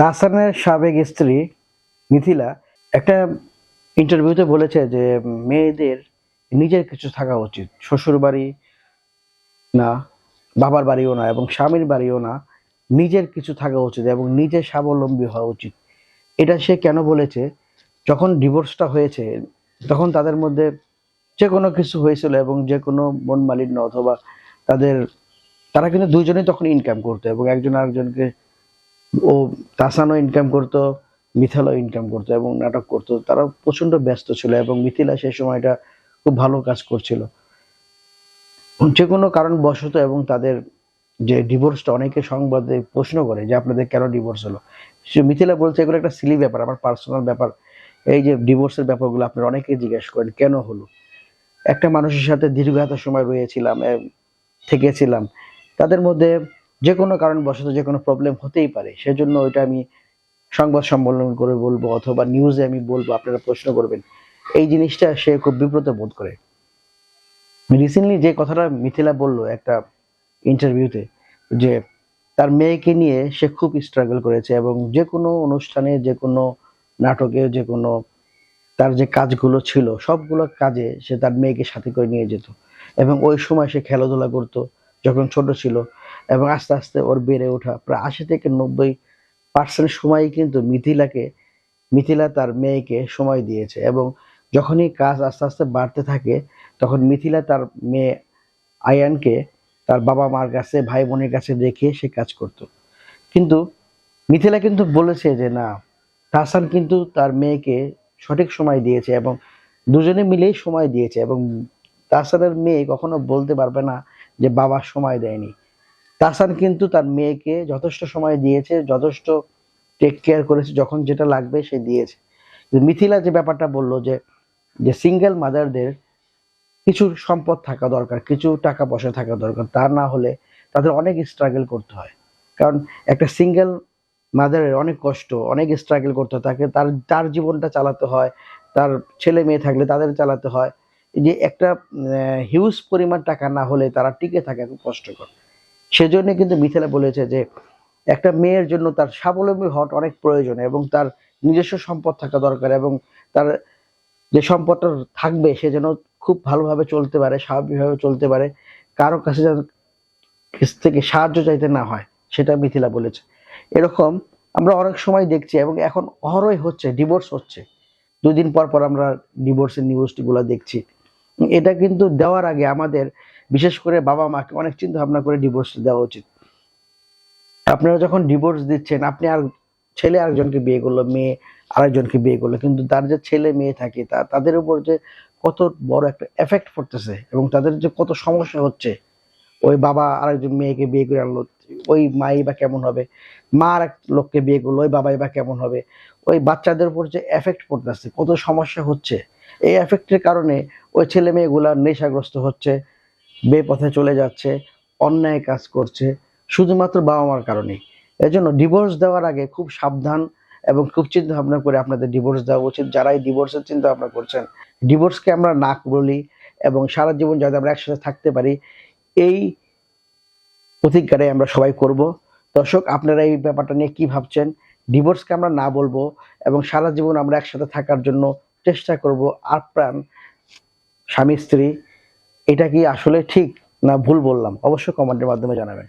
তাহসানের সাবেক স্ত্রী মিথিলা একটা ইন্টারভিউতে বলেছে যে, মেয়েদের নিজের কিছু থাকা উচিত। শ্বশুর বাড়ি না, বাবার বাড়িও না এবং স্বামীর বাড়িও না। নিজের কিছু থাকা উচিত এবং নিজে স্বাবলম্বী হওয়া উচিত। এটা সে কেন বলেছে? যখন ডিভোর্সটা হয়েছে, তখন তাদের মধ্যে যে কোনো কিছু হয়েছিল এবং যে কোনো মন মালিন্য অথবা তাদের, তারা কিন্তু দুইজনেই তখন ইনকাম করতো এবং একজন আরেকজনকে ও তাসানও ইনকাম করতো, মিথালও ইনকাম করতো এবং নাটক করতো। তারা প্রচণ্ড ব্যস্ত ছিল এবং মিথিলা সেই সময়টা খুব ভালো কাজ করছিল। যে কোনো কারণ বশত এবং তাদের যে ডিভোর্সটা অনেকে সংবাদে প্রশ্ন করে যে, আপনাদের কেন ডিভোর্স হলো? সে মিথিলা বলছে, এগুলো একটা সিলি ব্যাপার, আমার পার্সোনাল ব্যাপার। এই যে ডিভোর্সের ব্যাপারগুলো আপনারা অনেকেই জিজ্ঞেস করেন, কেন হলো? একটা মানুষের সাথে দীর্ঘ সময় রয়েছিলাম থেকেছিলাম। তাদের মধ্যে যে কোনো কারণবশত যে কোনো প্রবলেম হতেই পারে। সেজন্য ওইটা আমি সংবাদ সম্মেলন করে বলব অথবা নিউজে আমি বলব, আপনারা প্রশ্ন করবেন। এই জিনিসটা সে খুব বিব্রত বোধ করে। রিসেন্টলি যে কথাটা মিথিলা বলল একটা ইন্টারভিউতে যে তার মেয়েকে নিয়ে সে খুব স্ট্রাগল করেছে এবং যে কোনো অনুষ্ঠানে যে কোনো নাটকে যে কোনো তার যে কাজগুলো ছিল, সবগুলো কাজে সে তার মেয়েকে সাথে করে নিয়ে যেত। এবং ওই সময় সে খেলাধুলা করতো, যখন ছোট ছিল। এবং আস্তে আস্তে ওর বেড়ে ওঠা প্রায় আশি থেকে নব্বই পার্সেন্ট সময়ই কিন্তু মিথিলাকে, মিথিলা তার মেয়েকে সময় দিয়েছে এবং যখনই কাজ আস্তে আস্তে বাড়তে থাকে, তখন মিথিলা তার মেয়ে আয়ানকে তার বাবা মার কাছে, ভাই বোনের কাছে রেখে সে কাজ করত। কিন্তু মিথিলা কিন্তু বলেছে যে, না, তাহসান কিন্তু তার মেয়েকে সঠিক সময় দিয়েছে এবং দুজনে মিলেই সময় দিয়েছে এবং তাহসানের মেয়ে কখনো বলতে পারবে না যে বাবা সময় দেয়নি। তাহসান কিন্তু তার মেয়েকে যথেষ্ট সময় দিয়েছে, যথেষ্ট টেক কেয়ার করেছে, যখন যেটা লাগবে সে দিয়েছে। মিথিলা যে ব্যাপারটা বলল যে যে সিঙ্গেল মাদারদের কিছু সম্পদ থাকা দরকার, কিছু টাকা পয়সা থাকা দরকার, তা না হলে তাদের অনেক স্ট্রাগল করতে হয়। কারণ একটা সিঙ্গেল মাদারের অনেক কষ্ট, অনেক স্ট্রাগল করতে হয়। তাকে তার তার জীবনটা চালাতে হয়, তার ছেলে মেয়ে থাকলে তাদের চালাতে হয়। যে একটা হিউজ পরিমাণ টাকা না হলে তারা টিকে থাকা খুব কষ্টকর। সেজন্য কিন্তু মিথিলা বলেছে যে একটা মেয়ের জন্য তার স্বাবলম্বী হওয়াটা অনেক প্রয়োজন এবং তার নিজস্ব সম্পদ থাকা দরকার এবং তার যে সম্পদটা থাকবে সে যেন খুব ভালোভাবে চলতে পারে, স্বাভাবিকভাবে চলতে পারে, কারও কাছে যেন থেকে সাহায্য চাইতে না হয়, সেটা মিথিলা বলেছে। এরকম আমরা অনেক সময় দেখছি এবং এখন অহরই হচ্ছে ডিভোর্স হচ্ছে। দুদিন পর পর আমরা ডিভোর্সের নিউজগুলো দেখছি। এটা কিন্তু দেওয়ার আগে আমাদের, বিশেষ করে বাবা মাকে অনেক চিন্তা ভাবনা করে ডিভোর্স দেওয়া উচিত। আপনারা যখন ডিভোর্স দিচ্ছেন, আপনি আর ছেলে আরেকজনকে বিয়ে করল, মেয়ে আরেকজনকে বিয়ে করল, কিন্তু তার যে ছেলে মেয়ে থাকে, তা তাদের উপর যে কত বড় একটা এফেক্ট পড়তেছে এবং তাদের যে কত সমস্যা হচ্ছে, ওই বাবা আরেকজন মেয়েকে বিয়ে করে আনলো, ওই মাই বা কেমন হবে মা আর এক লোককে বিয়ে করল, ওই বাবাই বা কেমন হবে, ওই বাচ্চাদের উপর যে এফেক্ট পড়তেছে, কত সমস্যা হচ্ছে এই এফেক্টের কারণে ওই ছেলে মেয়েগুলা নেশাগ্রস্ত হচ্ছে, বেপথে চলে যাচ্ছে, অন্যায় কাজ করছে, শুধুমাত্র বাবা মার কারণে। এই জন্য ডিভোর্স দেওয়ার আগে খুব সাবধান এবং খুব চিন্তা ভাবনা করে আপনাদের ডিভোর্স দেওয়া উচিত। যারা এই ডিভোর্সের চিন্তা ভাবনা করছেন ডিভোর্সকে আমরা না বলি এবং সারা জীবন যাতে আমরা একসাথে থাকতে পারি, এই প্রতিজ্ঞাটাই আমরা সবাই করব। দর্শক, আপনারা এই ব্যাপারটা নিয়ে কি ভাবছেন? ডিভোর্সকে আমরা না বলব এবং সারা জীবন আমরা একসাথে থাকার জন্য চেষ্টা করব আপ্রাণ স্বামী স্ত্রী, এটা কি আসলে ঠিক না ভুল বললাম? অবশ্যই কমেন্টের মাধ্যমে জানাবেন।